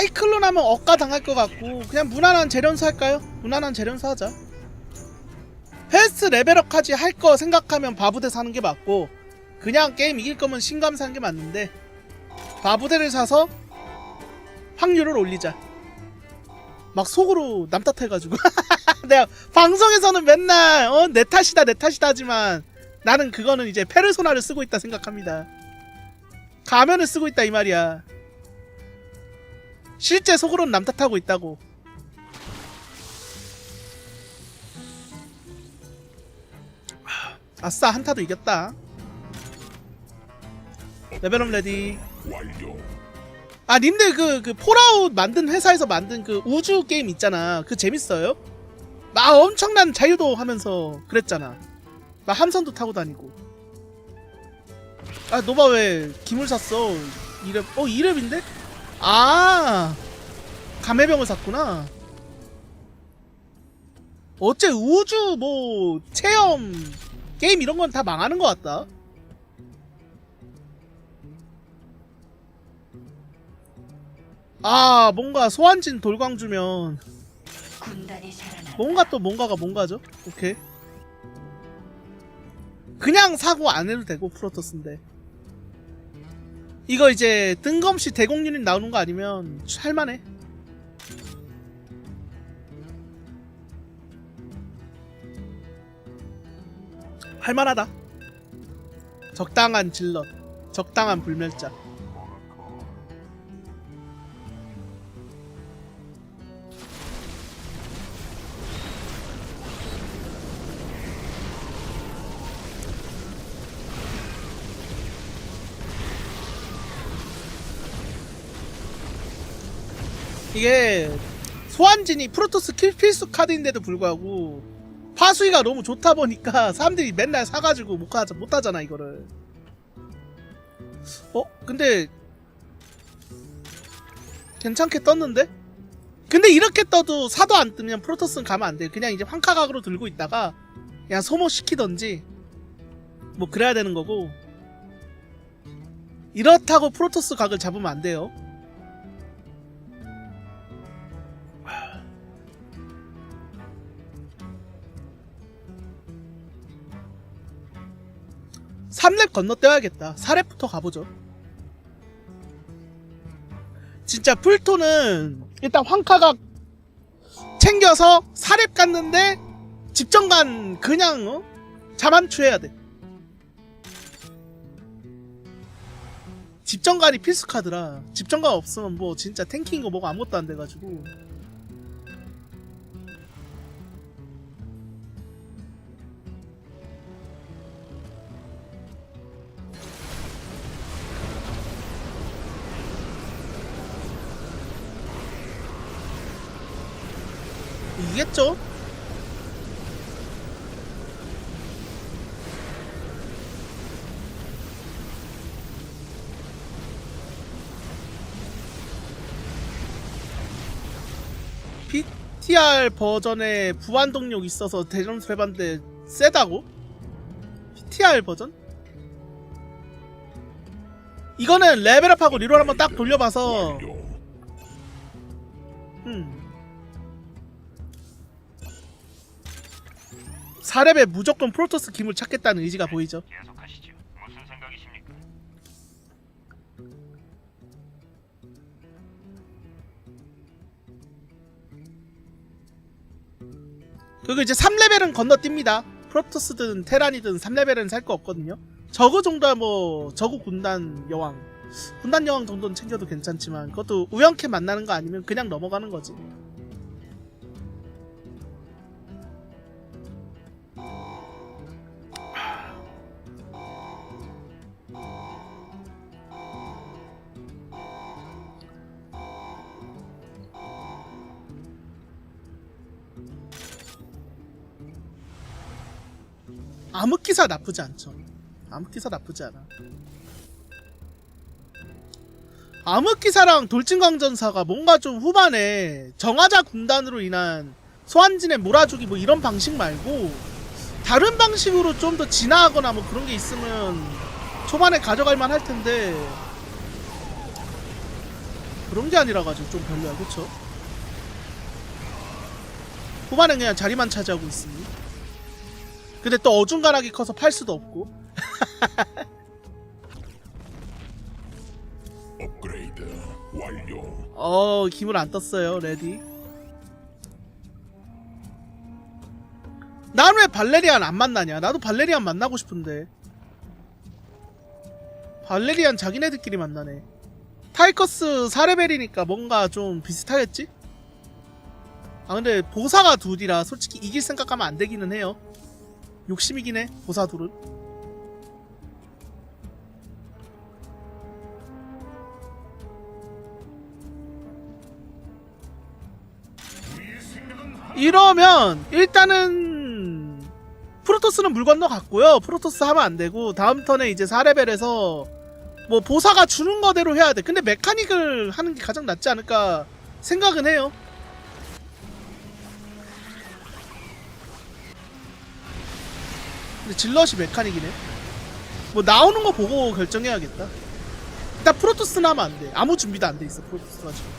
사이클론 하면 억가 당할 것 같고 그냥 무난한 재련수 할까요? 무난한 재련수 하자. 패스트 레벨업까지 할 거 생각하면 바부대 사는 게 맞고 그냥 게임 이길 거면 신감 사는 게 맞는데 바부대를 사서 확률을 올리자. 막 속으로 남 탓해가지고. 내가 방송에서는 맨날 어, 내 탓이다 내 탓이다 하지만 나는 그거는 이제 페르소나를 쓰고 있다 생각합니다. 가면을 쓰고 있다 이 말이야 실제 속으로는 남 탓하고 있다고. 하, 아싸 한타도 이겼다. 레벨업 레디. 아 님들 그, 그 폴아웃 만든 회사에서 만든 그 우주 게임 있잖아. 그 재밌어요? 막 엄청난 자유도 하면서 그랬잖아. 막 함선도 타고 다니고. 아 노바 왜 김을 샀어? 이랩 어 이랩인데? 아 감해병을 샀구나 어째 우주 뭐 체험 게임 이런 건 다 망하는 것 같다 아 뭔가 소환진 돌광 주면. 뭔가 또 뭔가가 뭔가죠? 오케이 그냥 사고 안 해도 되고 프로토스인데 이거 이제 뜬금없이 대공 유닛 나오는 거 아니면 할만해. 할만하다. 적당한 질럿 적당한 불멸자 이게 소환진이 프로토스 킬 필수 카드인데도 불구하고 파수기가 너무 좋다 보니까 사람들이 맨날 사가지고 못, 하자, 못 하잖아 이거를 어? 근데 괜찮게 떴는데? 근데 이렇게 떠도 사도 안 뜨면 프로토스는 가면 안 돼. 그냥 이제 황카각으로 들고 있다가 그냥 소모시키던지 뭐 그래야 되는 거고 이렇다고 프로토스 각을 잡으면 안 돼요. 건너뛰어야겠다. 4렙부터 가보죠. 진짜 풀토는 일단 황카각 챙겨서 4렙 갔는데 집정관 그냥 어? 자만추해야 돼. 집정관이 필수 카드라. 집정관 없으면 뭐 진짜 탱킹 거 뭐가 아무것도 안 돼가지고. 이겠죠? PTR 버전에 부안 동력 있어서 대전수 해봤는데 세다고? PTR 버전? 이거는 레벨업하고 리롤 한번 딱 돌려봐서 음 4렙에 무조건 프로토스 김을 찾겠다는 의지가 보이죠. 계속하시죠. 무슨 생각이십니까? 그리고 이제 3레벨은 건너뜁니다. 프로토스든 테란이든 3레벨은 살 거 없거든요. 저거 정도야 뭐 저거 군단 여왕 군단 여왕 정도는 챙겨도 괜찮지만 그것도 우연케 만나는 거 아니면 그냥 넘어가는 거지. 기사 나쁘지 않죠. 암흑 기사 나쁘지 않아. 암흑 기사랑 돌진광전사가 뭔가 좀 후반에 정화자 군단으로 인한 소환진의 몰아주기 뭐 이런 방식 말고 다른 방식으로 좀 더 진화하거나 뭐 그런 게 있으면 초반에 가져갈 만할 텐데 그런 게 아니라 가지고 좀 별로야 그쵸? 후반엔 그냥 자리만 차지하고 있으니 근데 또 어중간하게 커서 팔 수도 없고. 업그레이드 완료. 어 기물 안 떴어요 레디. 난 왜 발레리안 안 만나냐? 나도 발레리안 만나고 싶은데. 발레리안 자기네들끼리 만나네. 타이커스 4레벨이니까 뭔가 좀 비슷하겠지? 아 근데 보사가 둘이라 솔직히 이길 생각하면 안 되기는 해요 욕심이긴 해 보사 둘은 이러면 일단은 프로토스는 물 건너 갔고요. 프로토스 하면 안 되고 다음 턴에 이제 4레벨에서 뭐 보사가 주는 거대로 해야 돼. 근데 메카닉을 하는 게 가장 낫지 않을까 생각은 해요. 근데 질럿이 메카닉이네. 뭐 나오는 거 보고 결정해야겠다. 일단 프로토스는 하면 안 돼. 아무 준비도 안 돼 있어 프로토스가 지금.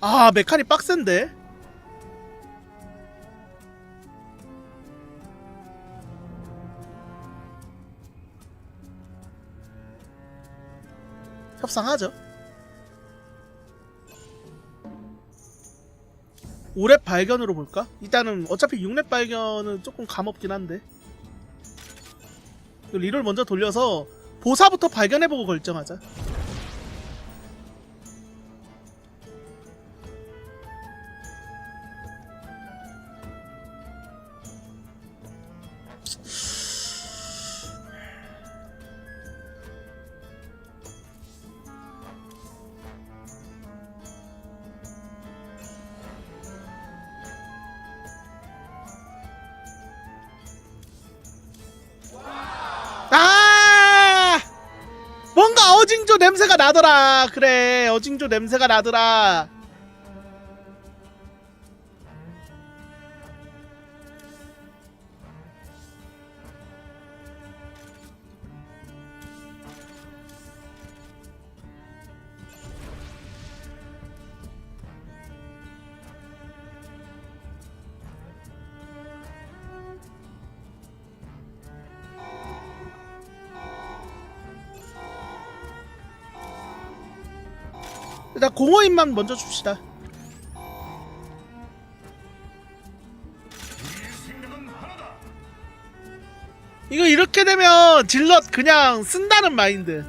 아 메카닉 빡센데 협상하죠 5렙 발견으로 볼까? 일단은 어차피 6렙 발견은 조금 감없긴 한데 리롤 먼저 돌려서 보사부터 발견해보고 결정하자 징조 냄새가 나더라. 일단 공허인만 먼저 줍시다. 이거 이렇게 되면 질럿 그냥 쓴다는 마인드.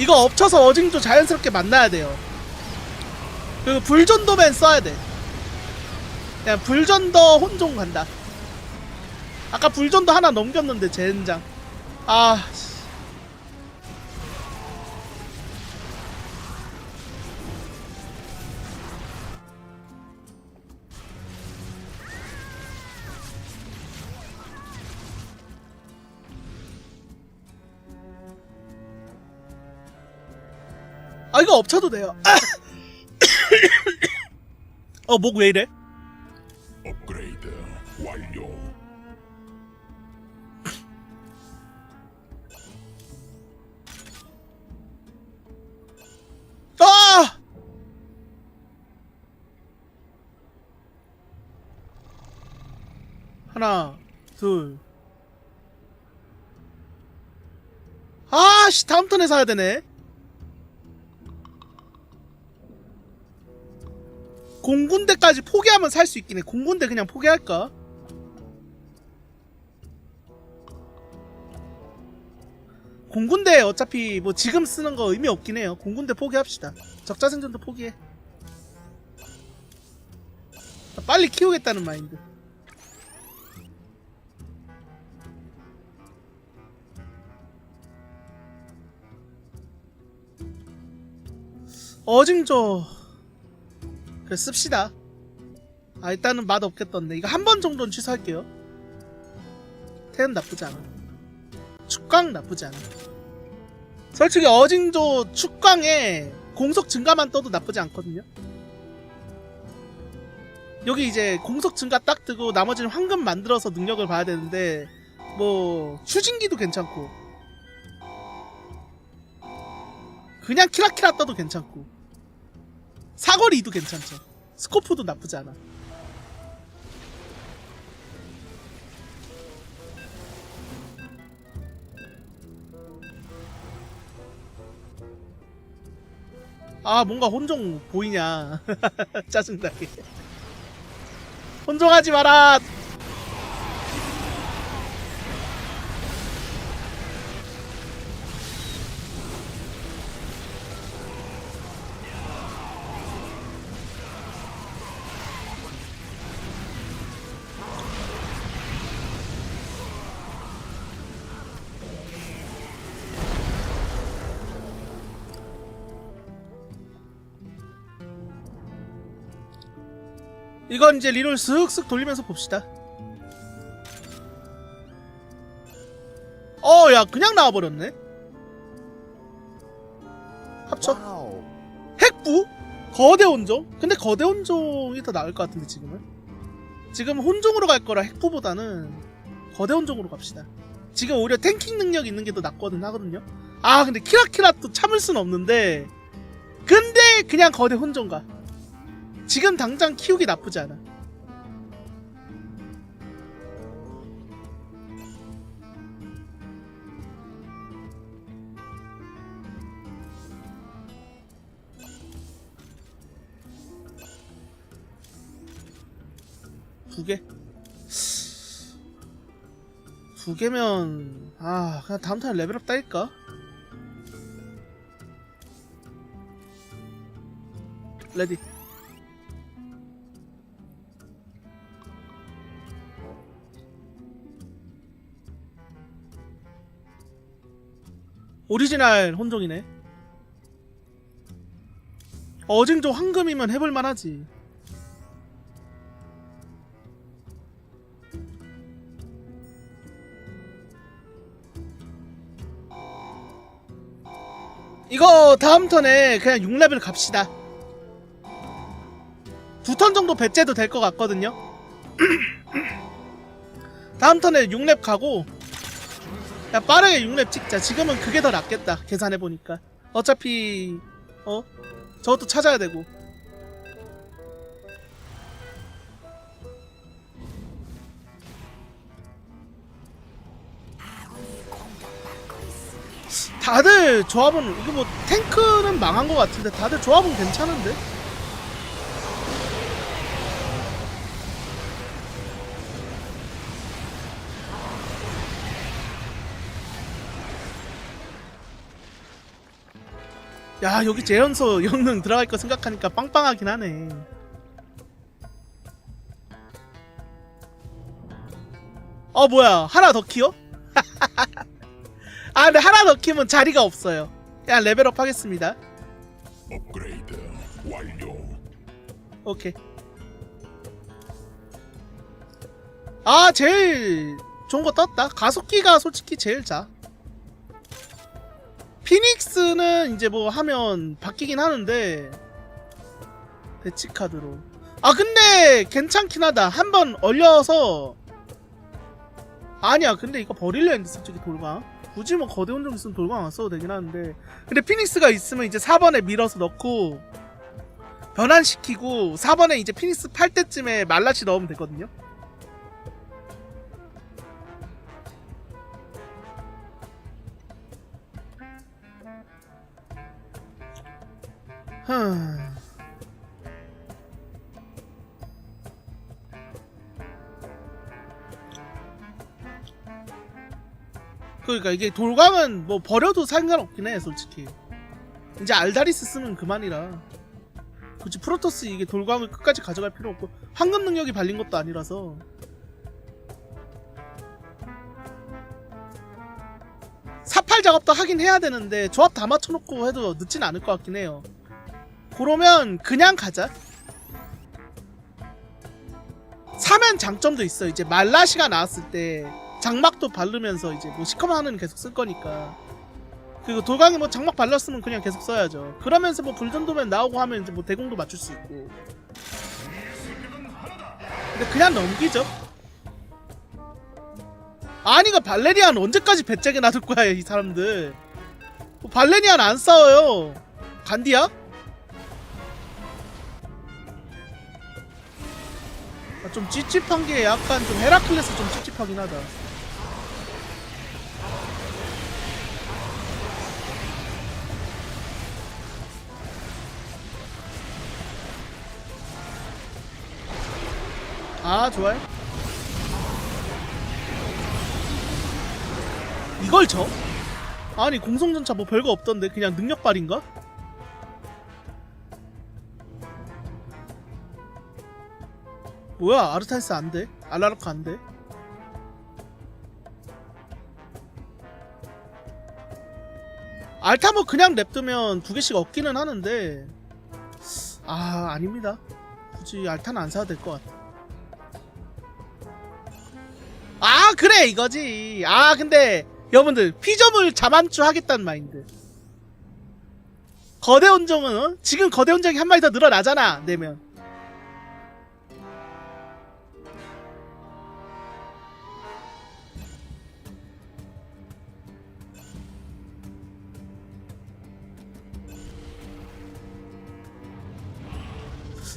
이거 엎쳐서 어징조 자연스럽게 만나야 돼요. 그리고 불전도맨 써야 돼. 그냥 불전더 혼종 간다. 아까 불전더 하나 넘겼는데 젠장. 아. 씨. 아 이거 엎쳐도 돼요. 어 목 왜 이래? 하나, 둘. 아 씨, 다음 턴에 사야 되네. 공군대까지 포기하면 살 수 있긴 해. 공군대 그냥 포기할까? 공군대 어차피 뭐 지금 쓰는 거 의미 없긴 해요. 공군대 포기합시다. 적자 생존도 포기해. 빨리 키우겠다는 마인드. 어징조 그래 씁시다. 아 일단은 맛 없겠던데 이거 한 번 정도는 취소할게요. 태은 나쁘지 않아. 축광 나쁘지 않아. 솔직히 어징조 축광에 공속 증가만 떠도 나쁘지 않거든요. 여기 이제 공속 증가 딱 뜨고 나머지는 황금 만들어서 능력을 봐야 되는데 뭐 추진기도 괜찮고 그냥 키라키라 떠도 괜찮고 사거리도 괜찮죠. 스코프도 나쁘지 않아. 아 뭔가 혼종 보이냐 짜증나게 혼종하지 마라 이건 이제 리롤 슥슥 돌리면서 봅시다. 어 야 그냥 나와버렸네. 합쳐. 핵부? 거대 혼종? 근데 거대 혼종이 더 나을 것 같은데 지금은? 지금 혼종으로 갈 거라 핵부보다는 거대 혼종으로 갑시다. 지금 오히려 탱킹 능력 있는 게 더 낫거든 하거든요. 아 근데 키라키라 또 참을 순 없는데. 근데 그냥 거대 혼종 가 지금 당장 키우기 나쁘지 않아 두 개? 두 개면 아 그냥 다음 턴에 레벨업 따일까? 레디 오리지널 혼종이네. 어징조 황금이면 해볼만 하지. 이거 다음 턴에 그냥 6레벨 갑시다. 두 턴 정도 배째도 될 것 같거든요. 다음 턴에 6렙 가고 야 빠르게 6렙 찍자 지금은 그게 더 낫겠다 계산해보니까 어차피 어? 저것도 찾아야 되고 다들 조합은 이거 뭐 탱크는 망한 것 같은데 다들 조합은 괜찮은데? 야 여기 재현소 영능 들어갈 거 생각하니까 빵빵하긴 하네. 어 뭐야? 하나 더 키워? 아 근데 하나 더 키면 자리가 없어요. 그냥 레벨업 하겠습니다. 업그레이드 완료. 오케이. 아 제일 좋은 거 떴다. 가속기가 솔직히 제일 자 피닉스는 이제 뭐 하면 바뀌긴 하는데 배치 카드로. 아 근데 괜찮긴 하다. 한 번 얼려서. 아니야 근데 이거 버릴려 했는데 솔직히 돌광. 굳이 뭐 거대 혼종 있으면 돌광 안 써도 되긴 하는데. 근데 피닉스가 있으면 이제 4번에 밀어서 넣고 변환시키고 4번에 이제 피닉스 팔 때쯤에 말라시 넣으면 되거든요 흠. 그러니까 이게 돌광은 뭐 버려도 상관없긴 해 솔직히. 이제 알다리스 쓰면 그만이라. 굳이 프로토스 이게 돌광을 끝까지 가져갈 필요 없고 황금 능력이 발린 것도 아니라서. 사팔 작업도 하긴 해야 되는데 조합 다 맞춰놓고 해도 늦진 않을 것 같긴 해요 그러면 그냥 가자 사면 장점도 있어 이제 말라시가 나왔을 때 장막도 바르면서 이제 뭐 시커먼 하는 계속 쓸 거니까 그리고 돌강이 뭐 장막 발랐으면 그냥 계속 써야죠. 그러면서 뭐 불전도면 나오고 하면 이제 뭐 대공도 맞출 수 있고. 근데 그냥 넘기죠. 아니 그 발레리안 언제까지 배째게 놔둘 거야 이 사람들. 뭐 발레리안 안 싸워요. 간디야? 좀 찝찝한 게 약간 좀 헤라클레스 좀 찝찝하긴 하다. 아 좋아요. 이걸 져? 아니 공성전차 뭐 별거 없던데 그냥 능력발인가? 뭐야 아르타니스 안돼? 알라르카 안돼? 알타 뭐 그냥 냅두면 두 개씩 얻기는 하는데 아 아닙니다. 굳이 알타는 안 사도 될 것 같아. 아 그래 이거지. 아 근데 여러분들 피점을 자만추 하겠다는 마인드. 거대 온정은 어? 지금 거대 온정이 한 마리 더 늘어나잖아 내면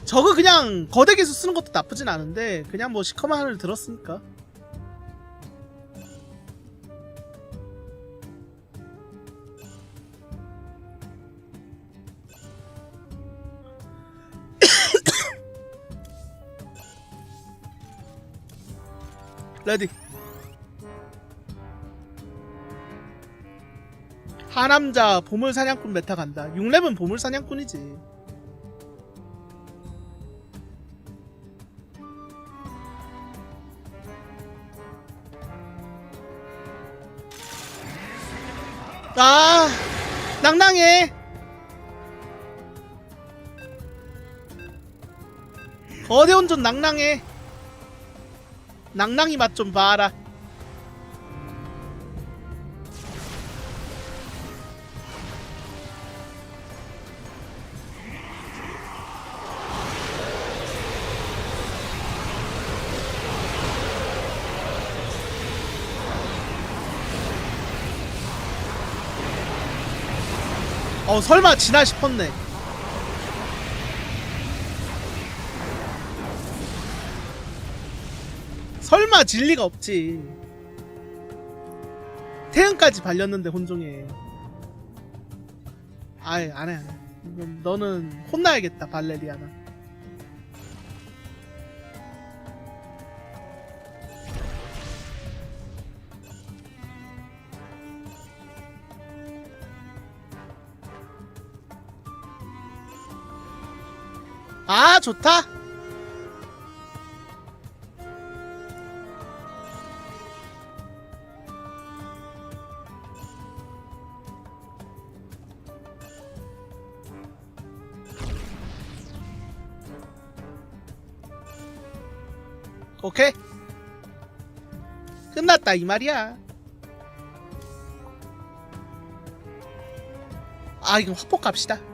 저거 그냥 거대 개수 쓰는 것도 나쁘진 않은데 그냥 뭐 시커먼 하늘 들었으니까. 레디. 하남자 보물 사냥꾼 메타 간다. 6렙은 보물 사냥꾼이지 아 낭낭해. 거대 온전 낭낭해. 낭낭이 맛 좀 봐라 어 설마 지나 싶었네. 설마 진리가 없지. 태양까지 발렸는데 혼종에. 아예 안해 안해. 너는 혼나야겠다 발레리아나 아 좋다. 오케이. 끝났다 이 말이야. 아 이건 확폭 갑시다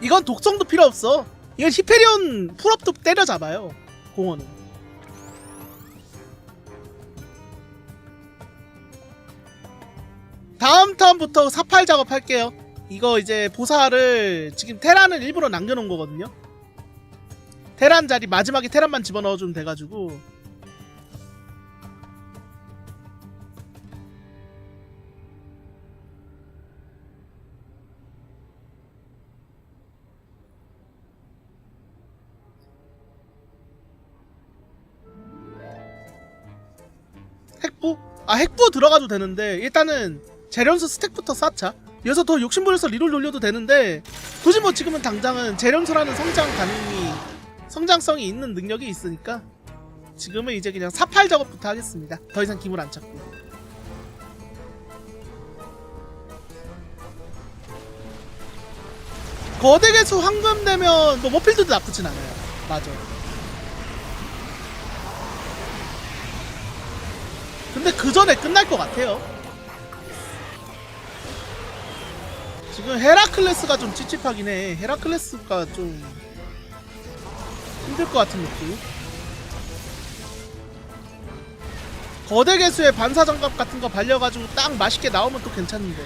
이건 독성도 필요 없어. 이건 히페리온 풀업도 때려잡아요 공원은. 다음 턴부터 사팔 작업할게요. 이거 이제 보사를 지금 테란을 일부러 남겨놓은 거거든요. 테란 자리 마지막에 테란만 집어넣어주면 돼가지고 아 핵부 들어가도 되는데 일단은 재련수 스택부터 쌓자. 여기서 더 욕심부려서 리롤 돌려도 되는데 굳이 뭐 지금은 당장은 재련수라는 성장 가능이 성장성이 있는 능력이 있으니까 지금은 이제 그냥 사팔 작업부터 하겠습니다. 더 이상 기물 안 찾고. 거대 개수 황금 되면 뭐 모필드도 나쁘진 않아요. 맞아 근데 그 전에 끝날 것 같아요 지금 헤라클레스가 좀 찝찝하긴 해. 헤라클레스가 좀 힘들 것 같은 느낌. 거대 개수의 반사 장갑 같은 거 발려가지고 딱 맛있게 나오면 또 괜찮은데.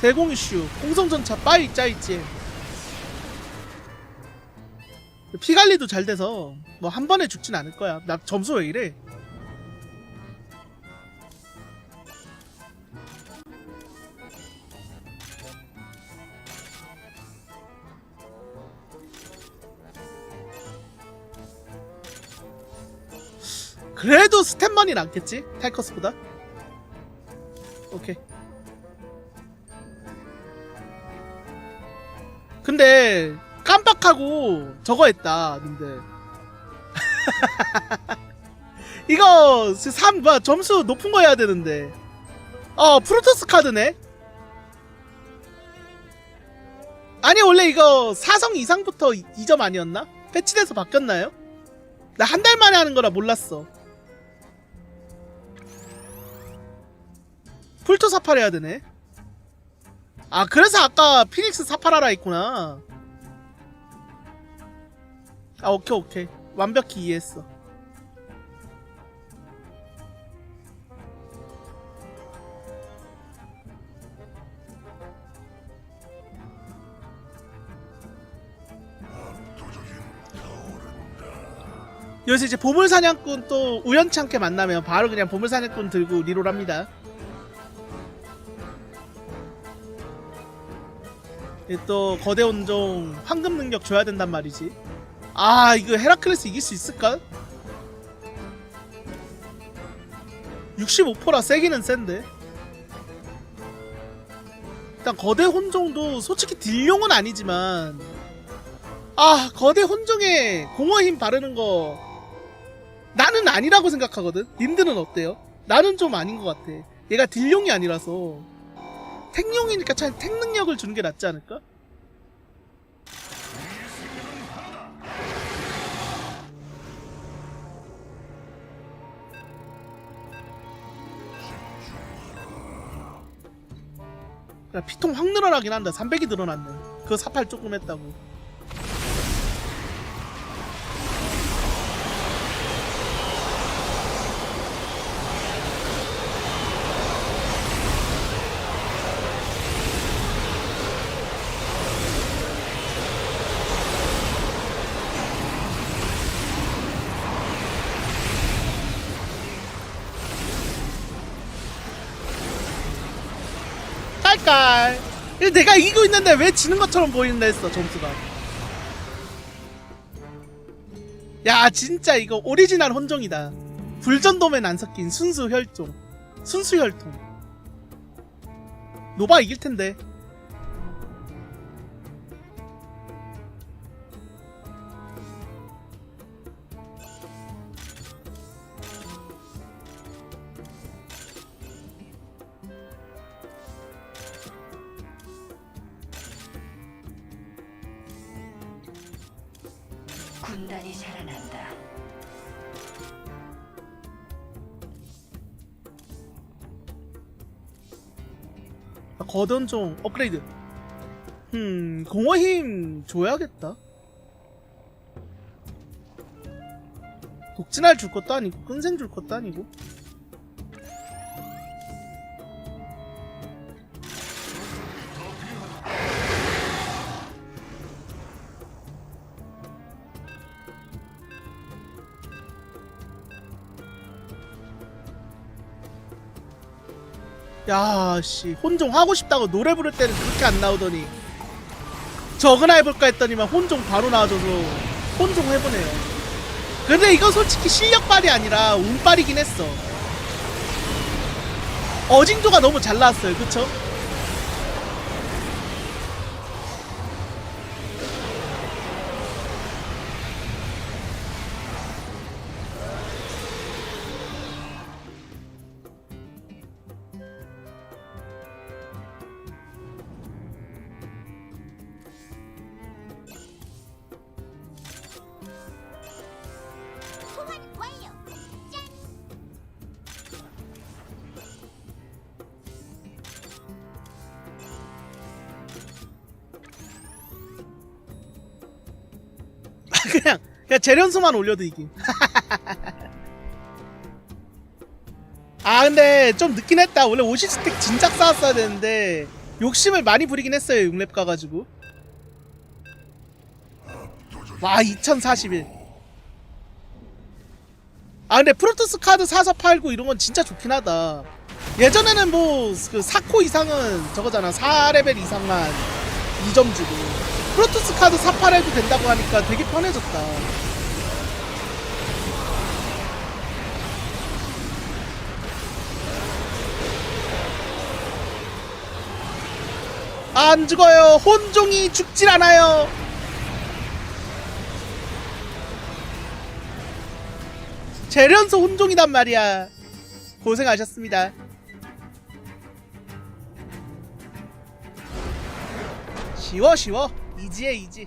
대공 이슈, 공성전차 빠이 짜이지. 피 관리도 잘 돼서 뭐 한 번에 죽진 않을 거야. 나 점수 왜 이래? 그래도 스탠만이 낫겠지? 타이커스보다? 오케이. 근데 깜빡하고 저거 했다. 근데 이거 3 뭐, 점수 높은 거 해야 되는데. 어 프로토스 카드네. 아니 원래 이거 4성 이상부터 2점 아니었나? 패치돼서 바뀌었나요? 나 한 달 만에 하는 거라 몰랐어. 풀토 사팔 해야 되네. 아 그래서 아까 피닉스 사팔하라 했구나. 아 오케이 오케이 완벽히 이해했어. 요새 이제 보물사냥꾼 또 우연치 않게 만나면 바로 그냥 보물사냥꾼 들고 리롤합니다. 이또 거대 온종 황금 능력 줘야 된단 말이지. 아 이거 헤라클레스 이길 수 있을까? 65%라 세기는 센데. 일단 거대 혼종도 솔직히 딜용은 아니지만 아 거대 혼종에 공허 힘 바르는 거 나는 아니라고 생각하거든. 님들은 어때요? 나는 좀 아닌 것 같아. 얘가 딜용이 아니라서 택용이니까 차라리 택 능력을 주는 게 낫지 않을까? 피통 확 늘어나긴 한다. 300이 늘어났네. 그거 사팔 조금 했다고. 깔깔. 내가 이기고 있는데 왜 지는 것처럼 보이는다 했어 점수가. 야 진짜 이거 오리지널 혼종이다. 불전도맨 안 섞인 순수 혈종. 순수 혈통. 노바 이길 텐데. 거던종 업그레이드. 음 공허 힘 줘야겠다. 독진할 줄 것도 아니고 끈생 줄 것도 아니고. 야, 씨, 혼종 하고 싶다고 노래 부를 때는 그렇게 안 나오더니 저거나 해볼까 했더니만 혼종 바로 나와줘서 혼종 해보네요. 근데 이건 솔직히 실력발이 아니라 운발이긴 했어. 어징조가 너무 잘 나왔어요, 그쵸? 그냥 재련소만 올려도 이김. 아 근데 좀 늦긴 했다. 원래 50스택 진작 쌓았어야 되는데 욕심을 많이 부리긴 했어요. 6렙 가가지고. 와 2041. 아 근데 프로토스 카드 사서 팔고 이런 건 진짜 좋긴 하다. 예전에는 뭐 그 4코 이상은 저거잖아. 4레벨 이상만 2점 주고. 프로토스 카드 사팔해도 된다고 하니까 되게 편해졌다. 안 죽어요. 혼종이 죽질 않아요. 재련소 혼종이단 말이야. 고생하셨습니다. 쉬워 쉬워. 이지해 이지.